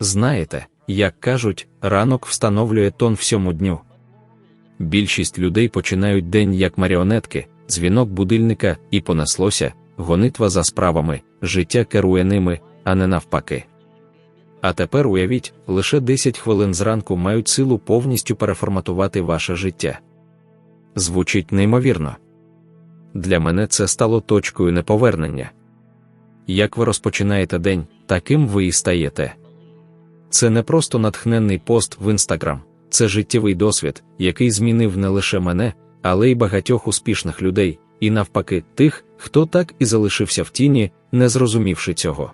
Знаєте, як кажуть, ранок встановлює тон всьому дню. Більшість людей починають день як маріонетки, дзвінок будильника і понеслося, гонитва за справами, життя керує ними, а не навпаки. А тепер уявіть, лише 10 хвилин зранку мають силу повністю переформатувати ваше життя. Звучить неймовірно. Для мене це стало точкою неповернення. Як ви розпочинаєте день, таким ви і стаєте. Це не просто натхненний пост в інстаграм, це життєвий досвід, який змінив не лише мене, але й багатьох успішних людей, і навпаки, тих, хто так і залишився в тіні, не зрозумівши цього.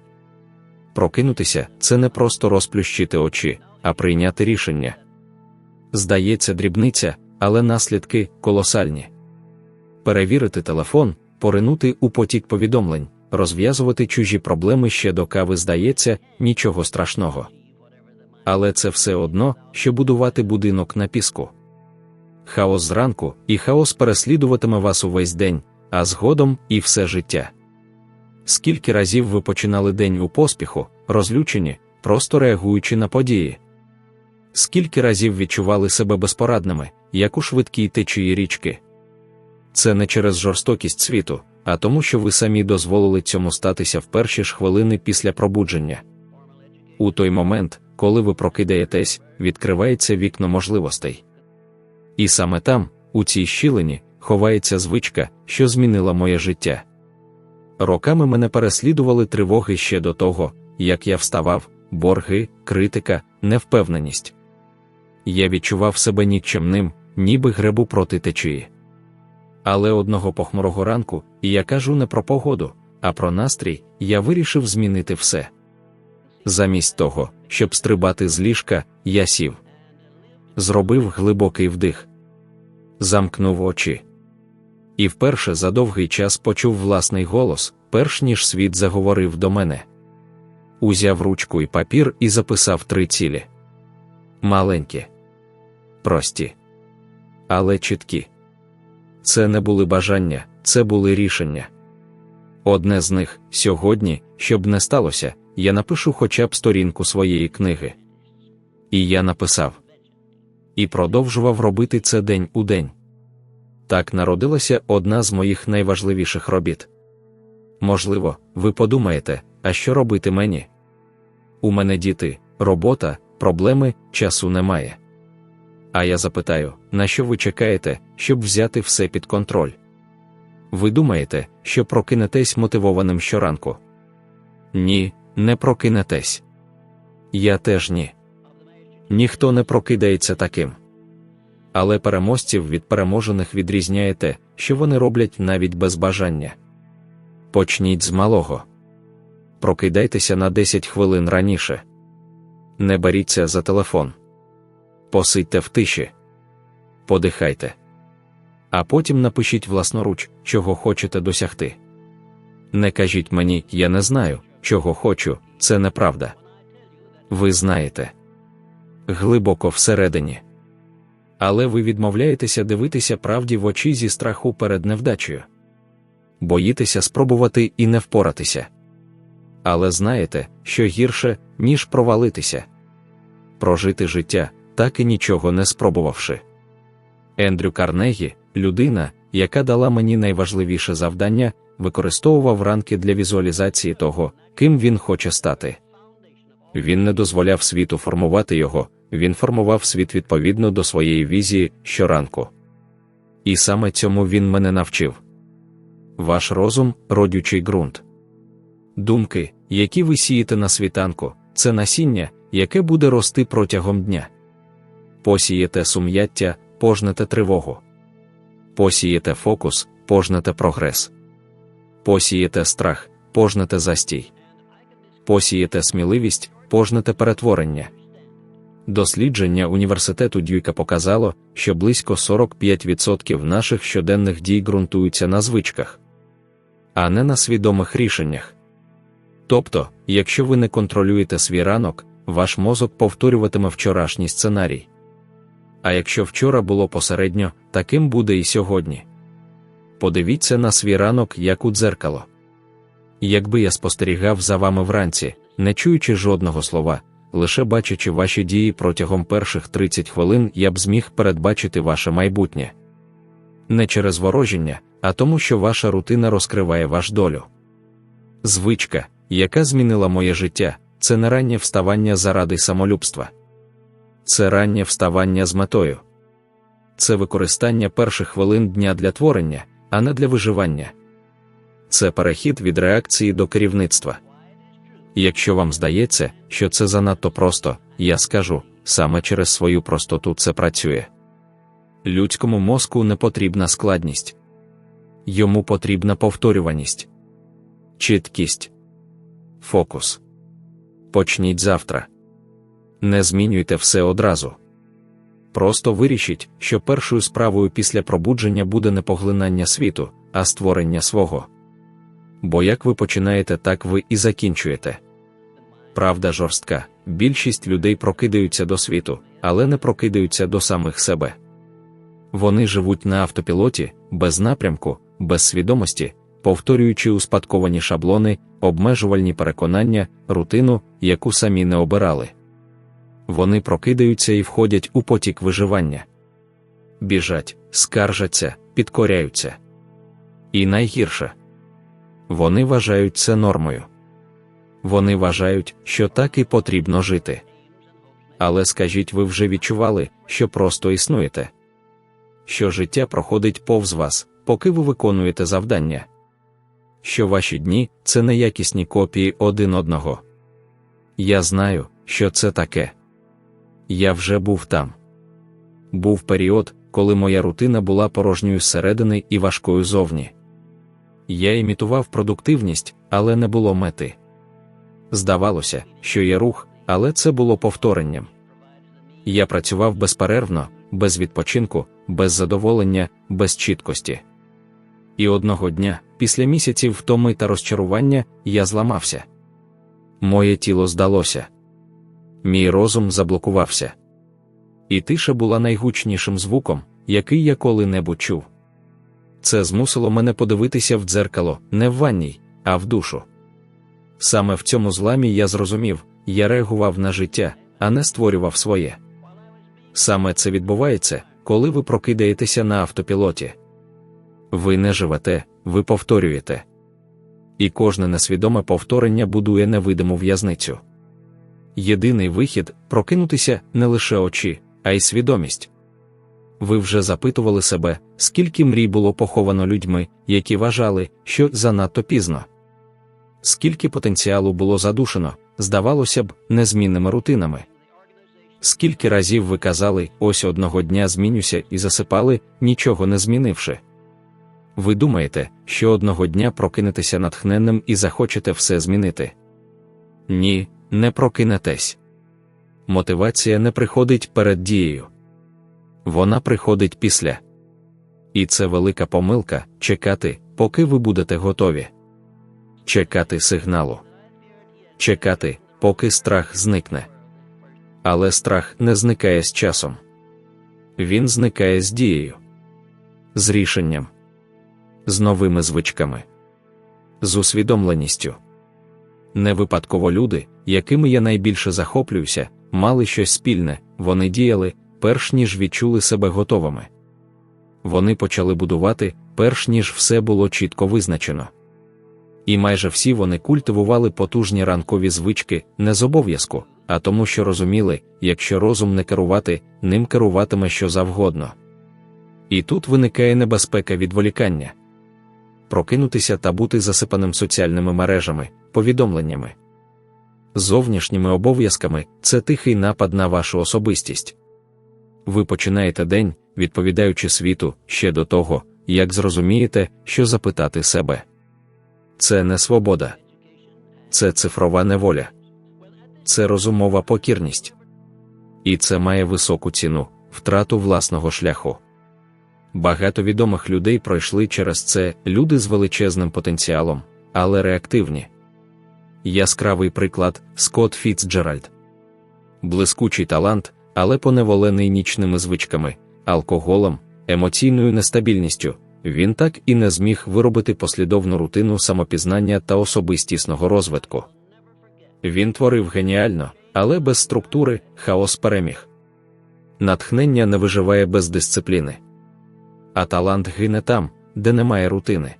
Прокинутися це не просто розплющити очі, а прийняти рішення. Здається, дрібниця, але наслідки колосальні. Перевірити телефон, поринути у потік повідомлень, розв'язувати чужі проблеми ще до кави здається, нічого страшного. Але це все одно, що будувати будинок на піску. Хаос зранку, і хаос переслідуватиме вас увесь день, а згодом і все життя. Скільки разів ви починали день у поспіху, розлючені, просто реагуючи на події? Скільки разів відчували себе безпорадними, як у швидкій течії річки? Це не через жорстокість світу, а тому, що ви самі дозволили цьому статися в перші ж хвилини після пробудження. У той момент, коли ви прокидаєтесь, відкривається вікно можливостей. І саме там, у цій щілині, ховається звичка, що змінила моє життя. Роками мене переслідували тривоги ще до того, як я вставав, борги, критика, невпевненість. Я відчував себе нікчемним, ніби гребу проти течії. Але одного похмурого ранку, і я кажу не про погоду, а про настрій, я вирішив змінити все. Замість того, щоб стрибати з ліжка, я сів. Зробив глибокий вдих, замкнув очі. І вперше за довгий час почув власний голос, перш ніж світ заговорив до мене. Узяв ручку і папір і записав три цілі. Маленькі, прості, але чіткі. Це не були бажання, це були рішення. Одне з них сьогодні, щоб не сталося, я напишу хоча б сторінку своєї книги. І я написав і продовжував робити це день у день. Так народилася одна з моїх найважливіших робіт. Можливо, ви подумаєте, а що робити мені? У мене діти, робота, проблеми, часу немає. А я запитаю, на що ви чекаєте, щоб взяти все під контроль? Ви думаєте, що прокинетесь мотивованим щоранку? Ні, не прокинетесь. Я теж ні. Ніхто не прокидається таким. Але переможців від переможених відрізняє те, що вони роблять навіть без бажання. Почніть з малого. Прокидайтеся на 10 хвилин раніше. Не беріться за телефон. Посидьте в тиші. Подихайте. А потім напишіть власноруч, чого хочете досягти. Не кажіть мені, я не знаю, чого хочу, це неправда. Ви знаєте глибоко всередині. Але ви відмовляєтеся дивитися правді в очі зі страху перед невдачею. Боїтеся спробувати і не впоратися. Але знаєте, що гірше, ніж провалитися прожити життя, так і нічого не спробувавши. Ендрю Карнегі, людина, яка дала мені найважливіше завдання, використовував ранки для візуалізації того, ким він хоче стати. Він не дозволяв світу формувати його, він формував світ відповідно до своєї візії щоранку. І саме цьому він мене навчив. Ваш розум родючий ґрунт. Думки, які ви сієте на світанку, це насіння, яке буде рости протягом дня. Посієте сум'яття, пожнете тривогу. Посієте фокус, пожнете прогрес. Посієте страх, пожнете застій. Посієте сміливість, пожнете перетворення. Дослідження університету Дюйка показало, що близько 45% наших щоденних дій ґрунтуються на звичках, а не на свідомих рішеннях. Тобто, якщо ви не контролюєте свій ранок, ваш мозок повторюватиме вчорашній сценарій. А якщо вчора було посередньо, таким буде і сьогодні. Подивіться на свій ранок як у дзеркало. Якби я спостерігав за вами вранці, не чуючи жодного слова, лише бачачи ваші дії протягом перших 30 хвилин, я б зміг передбачити ваше майбутнє. Не через ворожіння, а тому, що ваша рутина розкриває ваш долю. Звичка, яка змінила моє життя, це не раннє вставання заради самолюбства. Це раннє вставання з метою. Це використання перших хвилин дня для творення, а не для виживання. Це перехід від реакції до керівництва. Якщо вам здається, що це занадто просто, я скажу саме через свою простоту це працює. Людському мозку не потрібна складність, йому потрібна повторюваність, чіткість, фокус. Почніть завтра. Не змінюйте все одразу. Просто вирішіть, що першою справою після пробудження буде не поглинання світу, а створення свого. Бо як ви починаєте, так ви і закінчуєте. Правда жорстка, більшість людей прокидаються до світу, але не прокидаються до самих себе. Вони живуть на автопілоті, без напрямку, без свідомості, повторюючи успадковані шаблони, обмежувальні переконання, рутину, яку самі не обирали. Вони прокидаються і входять у потік виживання. Біжать, скаржаться, підкоряються. І найгірше вони вважають це нормою. Вони вважають, що так і потрібно жити. Але скажіть, ви вже відчували, що просто існуєте, що життя проходить повз вас, поки ви виконуєте завдання, що ваші дні це неякісні копії один одного. Я знаю, що це таке. Я вже був там. Був період, коли моя рутина була порожньою зсередини і важкою зовні. Я імітував продуктивність, але не було мети. Здавалося, що є рух, але це було повторенням. Я працював безперервно, без відпочинку, без задоволення, без чіткості. І одного дня, після місяців втоми та розчарування, я зламався. Моє тіло здалося. Мій розум заблокувався. І тиша була найгучнішим звуком, який я коли-небудь чув. Це змусило мене подивитися в дзеркало не в ванній, а в душу. Саме в цьому зламі я зрозумів, я реагував на життя, а не створював своє. Саме це відбувається, коли ви прокидаєтеся на автопілоті. Ви не живете, ви повторюєте. І кожне несвідоме повторення будує невидиму в'язницю. Єдиний вихід прокинутися не лише очі, а й свідомість. Ви вже запитували себе, скільки мрій було поховано людьми, які вважали, що занадто пізно. Скільки потенціалу було задушено, здавалося б, незмінними рутинами. Скільки разів ви казали, ось одного дня змінюся і засипали, нічого не змінивши. Ви думаєте, що одного дня прокинетеся натхненним і захочете все змінити? Ні, не прокинетесь. Мотивація не приходить перед дією. Вона приходить після. І це велика помилка чекати, поки ви будете готові. Чекати сигналу. Чекати, поки страх зникне. Але страх не зникає з часом. Він зникає з дією, з рішенням, з новими звичками, з усвідомленістю. Не випадково люди, якими я найбільше захоплююся, мали щось спільне, вони діяли, перш ніж відчули себе готовими. Вони почали будувати, перш ніж все було чітко визначено. І майже всі вони культивували потужні ранкові звички не з обов'язку, а тому, що розуміли, якщо розум не керувати, ним керуватиме що завгодно. І тут виникає небезпека відволікання прокинутися та бути засипаним соціальними мережами, повідомленнями. Зовнішніми обов'язками це тихий напад на вашу особистість. Ви починаєте день, відповідаючи світу ще до того, як зрозумієте, що запитати себе. Це не свобода, це цифрова неволя, це розумова покірність. І це має високу ціну, втрату власного шляху. Багато відомих людей пройшли через це люди з величезним потенціалом, але реактивні. Яскравий приклад Скотт Фіцджеральд. Блискучий талант, але поневолений нічними звичками, алкоголем, емоційною нестабільністю, він так і не зміг виробити послідовну рутину самопізнання та особистісного розвитку. Він творив геніально, але без структури хаос переміг. Натхнення не виживає без дисципліни. А талант гине там, де немає рутини.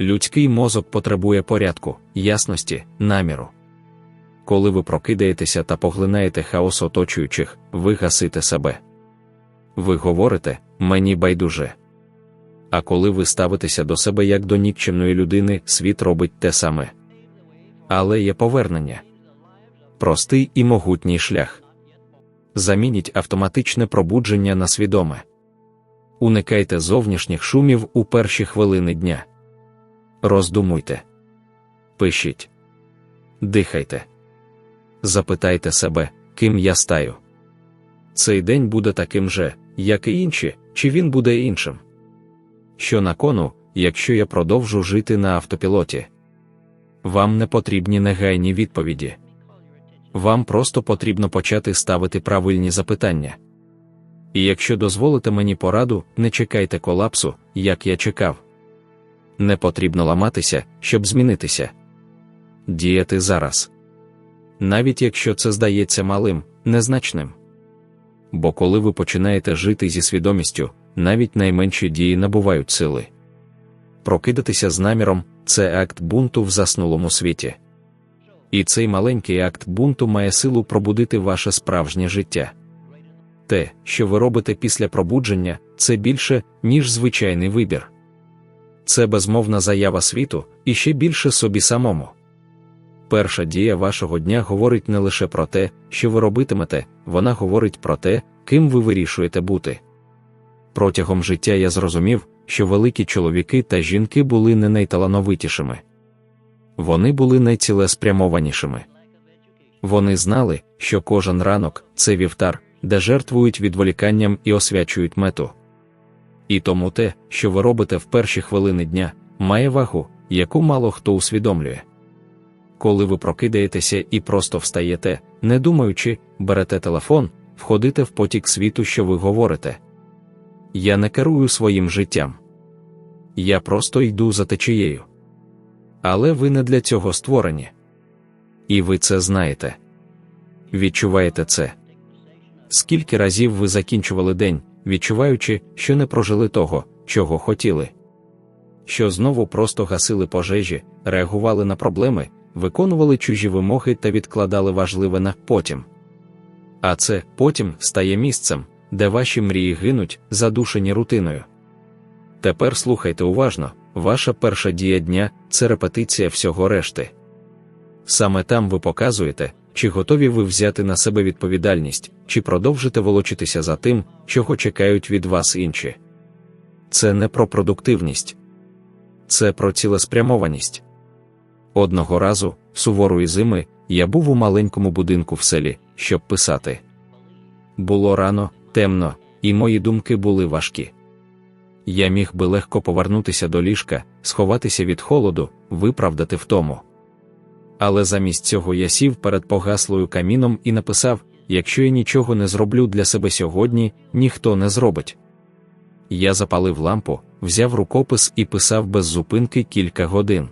Людський мозок потребує порядку, ясності, наміру. Коли ви прокидаєтеся та поглинаєте хаос оточуючих, ви гасите себе. Ви говорите мені байдуже. А коли ви ставитеся до себе як до нікчемної людини, світ робить те саме. Але є повернення простий і могутній шлях. Замініть автоматичне пробудження на свідоме. Уникайте зовнішніх шумів у перші хвилини дня. Роздумуйте. Пишіть. Дихайте. Запитайте себе, ким я стаю. Цей день буде таким же, як і інші, чи він буде іншим. Що на кону, якщо я продовжу жити на автопілоті? Вам не потрібні негайні відповіді. Вам просто потрібно почати ставити правильні запитання. І якщо дозволите мені пораду, не чекайте колапсу, як я чекав. Не потрібно ламатися, щоб змінитися. Діяти зараз. Навіть якщо це здається малим, незначним. Бо коли ви починаєте жити зі свідомістю, навіть найменші дії набувають сили. Прокидатися з наміром це акт бунту в заснулому світі. І цей маленький акт бунту має силу пробудити ваше справжнє життя. Те, що ви робите після пробудження, це більше, ніж звичайний вибір. Це безмовна заява світу і ще більше собі самому. Перша дія вашого дня говорить не лише про те, що ви робитимете, вона говорить про те, ким ви вирішуєте бути. Протягом життя я зрозумів, що великі чоловіки та жінки були не найталановитішими. Вони були найцілеспрямованішими. Вони знали, що кожен ранок це вівтар, де жертвують відволіканням і освячують мету. І тому те, що ви робите в перші хвилини дня, має вагу, яку мало хто усвідомлює. Коли ви прокидаєтеся і просто встаєте, не думаючи, берете телефон, входите в потік світу, що ви говорите. Я не керую своїм життям. Я просто йду за течією. Але ви не для цього створені. І ви це знаєте. Відчуваєте це. Скільки разів ви закінчували день, відчуваючи, що не прожили того, чого хотіли, що знову просто гасили пожежі, реагували на проблеми, виконували чужі вимоги та відкладали важливе на потім. А це потім стає місцем, де ваші мрії гинуть, задушені рутиною. Тепер слухайте уважно, ваша перша дія дня це репетиція всього решти. Саме там ви показуєте, чи готові ви взяти на себе відповідальність, чи продовжите волочитися за тим, чого чекають від вас інші. Це не про продуктивність, це про цілеспрямованість. Одного разу, суворої зими, я був у маленькому будинку в селі, щоб писати. Було рано, темно, і мої думки були важкі. Я міг би легко повернутися до ліжка, сховатися від холоду, виправдати втому. Але замість цього я сів перед погаслою каміном і написав: якщо я нічого не зроблю для себе сьогодні, ніхто не зробить. Я запалив лампу, взяв рукопис і писав без зупинки кілька годин.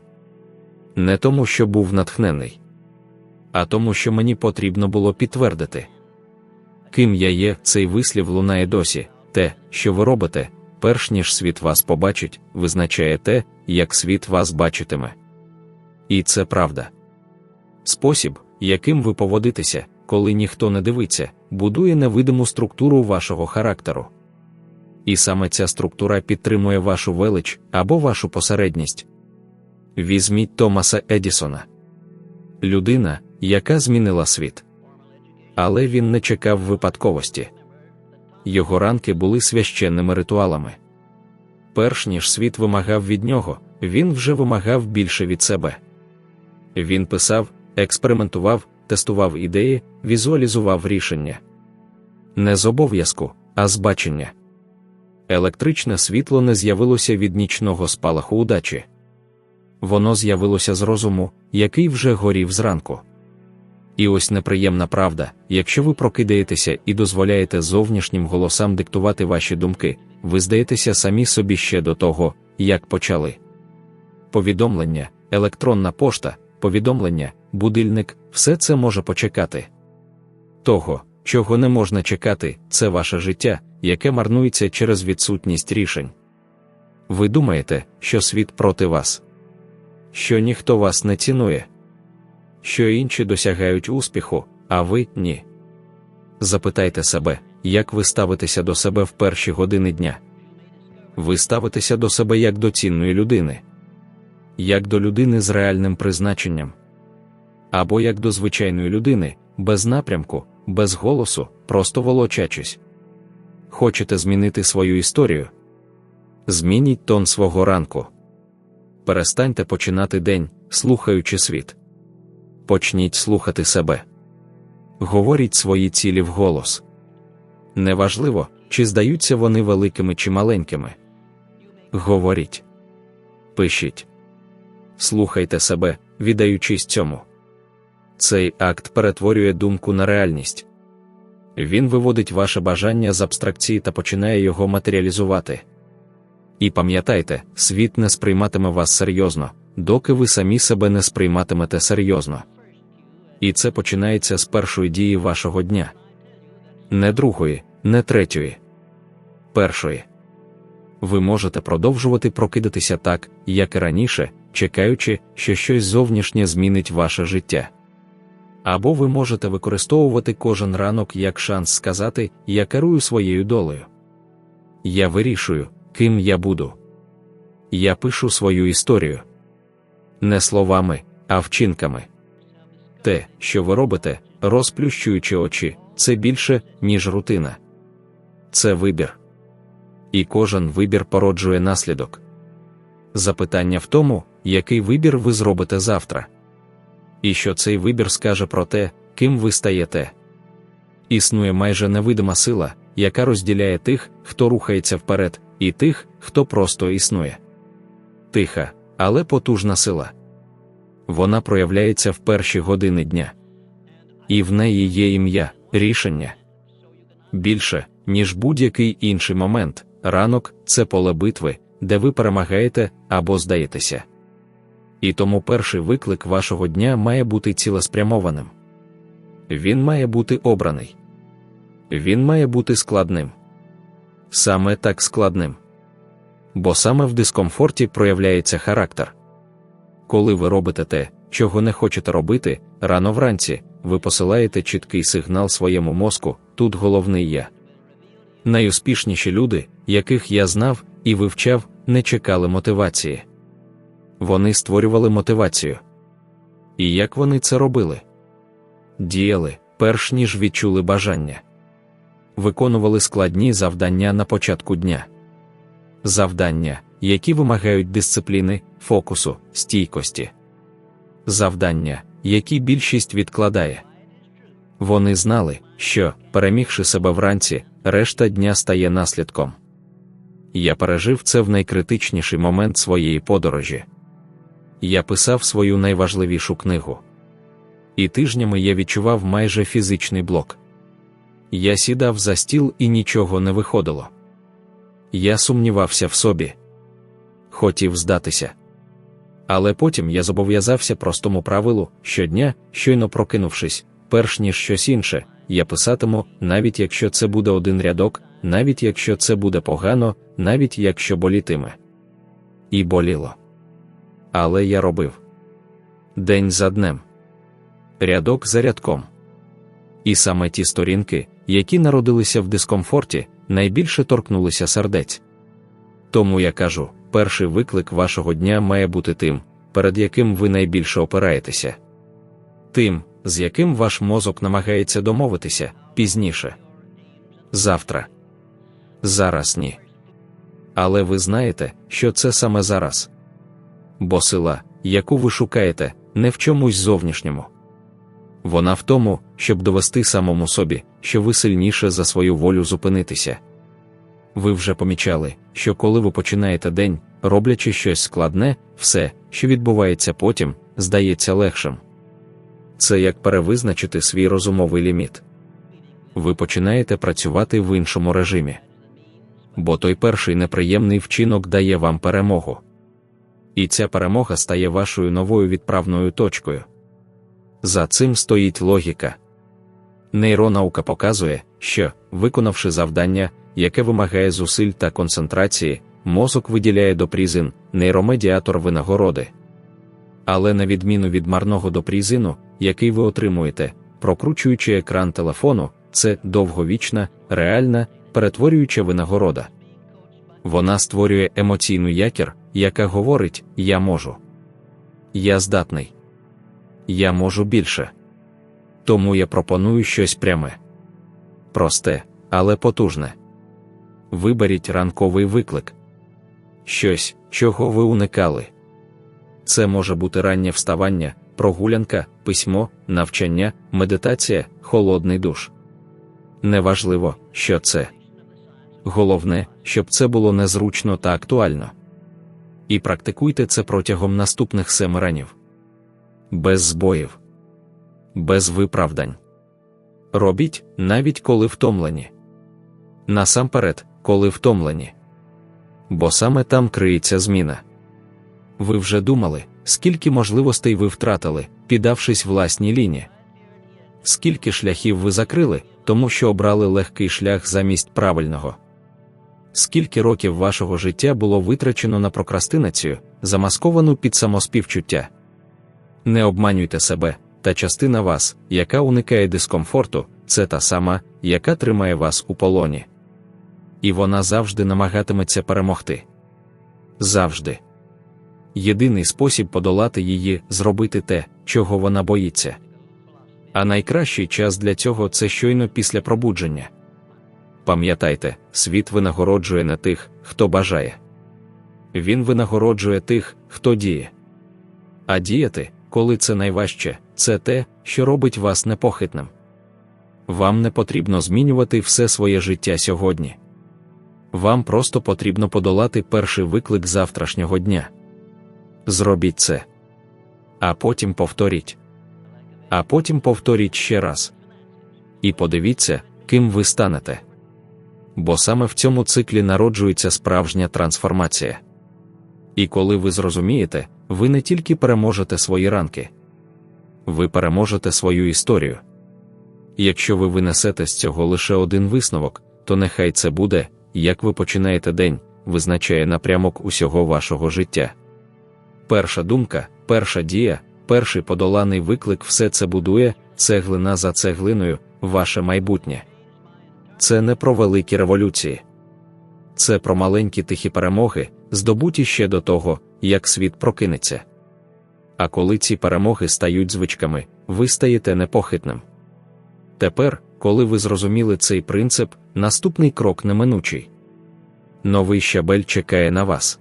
Не тому, що був натхнений, а тому, що мені потрібно було підтвердити. Ким я є, цей вислів лунає досі, те, що ви робите, перш ніж світ вас побачить, визначає те, як світ вас бачитиме. І це правда. Спосіб, яким ви поводитеся, коли ніхто не дивиться, будує невидиму структуру вашого характеру. І саме ця структура підтримує вашу велич або вашу посередність. Візьміть Томаса Едісона людина, яка змінила світ. Але він не чекав випадковості. Його ранки були священними ритуалами. Перш ніж світ вимагав від нього, він вже вимагав більше від себе. Він писав, експериментував, тестував ідеї, візуалізував рішення. Не з обов'язку, а з бачення. Електричне світло не з'явилося від нічного спалаху удачі. Воно з'явилося з розуму, який вже горів зранку. І ось неприємна правда: якщо ви прокидаєтеся і дозволяєте зовнішнім голосам диктувати ваші думки, ви здаєтеся самі собі ще до того, як почали. Повідомлення, електронна пошта, повідомлення, будильник все це може почекати. того, чого не можна чекати, це ваше життя, яке марнується через відсутність рішень. Ви думаєте, що світ проти вас, що ніхто вас не цінує, що інші досягають успіху, а ви ні. Запитайте себе, як ви ставитеся до себе в перші години дня. Ви ставитеся до себе як до цінної людини, як до людини з реальним призначенням, або як до звичайної людини, без напрямку, без голосу, просто волочачись. Хочете змінити свою історію? Змініть тон свого ранку. Перестаньте починати день, слухаючи світ. Почніть слухати себе. Говоріть свої цілі вголос. Неважливо, чи здаються вони великими чи маленькими. Говоріть, пишіть, слухайте себе, віддаючись цьому. Цей акт перетворює думку на реальність. Він виводить ваше бажання з абстракції та починає його матеріалізувати. І пам'ятайте, світ не сприйматиме вас серйозно, доки ви самі себе не сприйматимете серйозно. І це починається з першої дії вашого дня. Не другої, не третьої. Першої. Ви можете продовжувати прокидатися так, як і раніше, чекаючи, що щось зовнішнє змінить ваше життя. Або ви можете використовувати кожен ранок як шанс сказати Я керую своєю долею. Я вирішую, ким я буду. Я пишу свою історію не словами, а вчинками. Те, що ви робите, розплющуючи очі, це більше, ніж рутина. Це вибір. І кожен вибір породжує наслідок. Запитання в тому, який вибір ви зробите завтра. І що цей вибір скаже про те, ким ви стаєте. Існує майже невидима сила, яка розділяє тих, хто рухається вперед, і тих, хто просто існує. Тиха, але потужна сила. Вона проявляється в перші години дня. І в неї є ім'я, рішення. Більше, ніж будь-який інший момент, ранок це поле битви, де ви перемагаєте або здаєтеся. І тому перший виклик вашого дня має бути цілеспрямованим. Він має бути обраний. Він має бути складним. Саме так складним. Бо саме в дискомфорті проявляється характер. Коли ви робите те, чого не хочете робити, рано вранці ви посилаєте чіткий сигнал своєму мозку, тут головний я. Найуспішніші люди, яких я знав і вивчав, не чекали мотивації. Вони створювали мотивацію. І як вони це робили? Діяли, перш ніж відчули бажання, виконували складні завдання на початку дня. Завдання, які вимагають дисципліни, фокусу, стійкості. Завдання, які більшість відкладає. Вони знали, що, перемігши себе вранці, решта дня стає наслідком. Я пережив це в найкритичніший момент своєї подорожі. Я писав свою найважливішу книгу. І тижнями я відчував майже фізичний блок. Я сідав за стіл і нічого не виходило. Я сумнівався в собі, хотів здатися. Але потім я зобов'язався простому правилу щодня, щойно прокинувшись, перш ніж щось інше, я писатиму, навіть якщо це буде один рядок, навіть якщо це буде погано, навіть якщо болітиме. І боліло. Але я робив день за днем, рядок за рядком. І саме ті сторінки, які народилися в дискомфорті, найбільше торкнулися сердець. Тому я кажу: перший виклик вашого дня має бути тим, перед яким ви найбільше опираєтеся, тим, з яким ваш мозок намагається домовитися пізніше. Завтра. Зараз ні. Але ви знаєте, що це саме зараз. Бо сила, яку ви шукаєте, не в чомусь зовнішньому. Вона в тому, щоб довести самому собі, що ви сильніше за свою волю зупинитися. Ви вже помічали, що коли ви починаєте день, роблячи щось складне, все, що відбувається потім, здається легшим. Це як перевизначити свій розумовий ліміт. Ви починаєте працювати в іншому режимі. Бо той перший неприємний вчинок дає вам перемогу. І ця перемога стає вашою новою відправною точкою. За цим стоїть логіка. Нейронаука показує, що, виконавши завдання, яке вимагає зусиль та концентрації, мозок виділяє допрізин, нейромедіатор винагороди. Але на відміну від марного допрізину, який ви отримуєте, прокручуючи екран телефону, це довговічна, реальна, перетворююча винагорода. Вона створює емоційну якір, яка говорить: Я можу. Я здатний. Я можу більше. Тому я пропоную щось пряме. Просте, але потужне. Виберіть ранковий виклик. Щось, чого ви уникали. Це може бути раннє вставання, прогулянка, письмо, навчання, медитація, холодний душ. Неважливо, що це. Головне, щоб це було незручно та актуально. І практикуйте це протягом наступних семи ранів. Без збоїв, без виправдань. Робіть, навіть коли втомлені. Насамперед, коли втомлені. Бо саме там криється зміна. Ви вже думали, скільки можливостей ви втратили, піддавшись власній лінії? Скільки шляхів ви закрили, тому що обрали легкий шлях замість правильного? Скільки років вашого життя було витрачено на прокрастинацію, замасковану під самоспівчуття? Не обманюйте себе, та частина вас, яка уникає дискомфорту, це та сама, яка тримає вас у полоні. І вона завжди намагатиметься перемогти. Завжди. Єдиний спосіб подолати її зробити те, чого вона боїться. А найкращий час для цього це щойно після пробудження. Пам'ятайте, світ винагороджує не тих, хто бажає. Він винагороджує тих, хто діє. А діяти, коли це найважче, це те, що робить вас непохитним. Вам не потрібно змінювати все своє життя сьогодні. Вам просто потрібно подолати перший виклик завтрашнього дня. Зробіть це. А потім повторіть. А потім повторіть ще раз. І подивіться, ким ви станете. Бо саме в цьому циклі народжується справжня трансформація. І коли ви зрозумієте, ви не тільки переможете свої ранки, ви переможете свою історію. Якщо ви винесете з цього лише один висновок, то нехай це буде, як ви починаєте день, визначає напрямок усього вашого життя. Перша думка, перша дія, перший подоланий виклик все це будує, цеглина за цеглиною, ваше майбутнє. Це не про великі революції. Це про маленькі тихі перемоги, здобуті ще до того, як світ прокинеться. А коли ці перемоги стають звичками, ви стаєте непохитним. Тепер, коли ви зрозуміли цей принцип, наступний крок неминучий. Новий щабель чекає на вас.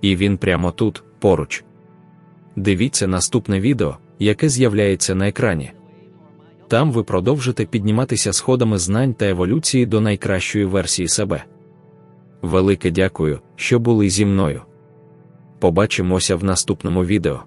І він прямо тут, поруч. Дивіться наступне відео, яке з'являється на екрані. Там ви продовжите підніматися сходами знань та еволюції до найкращої версії себе. Велике дякую, що були зі мною. Побачимося в наступному відео.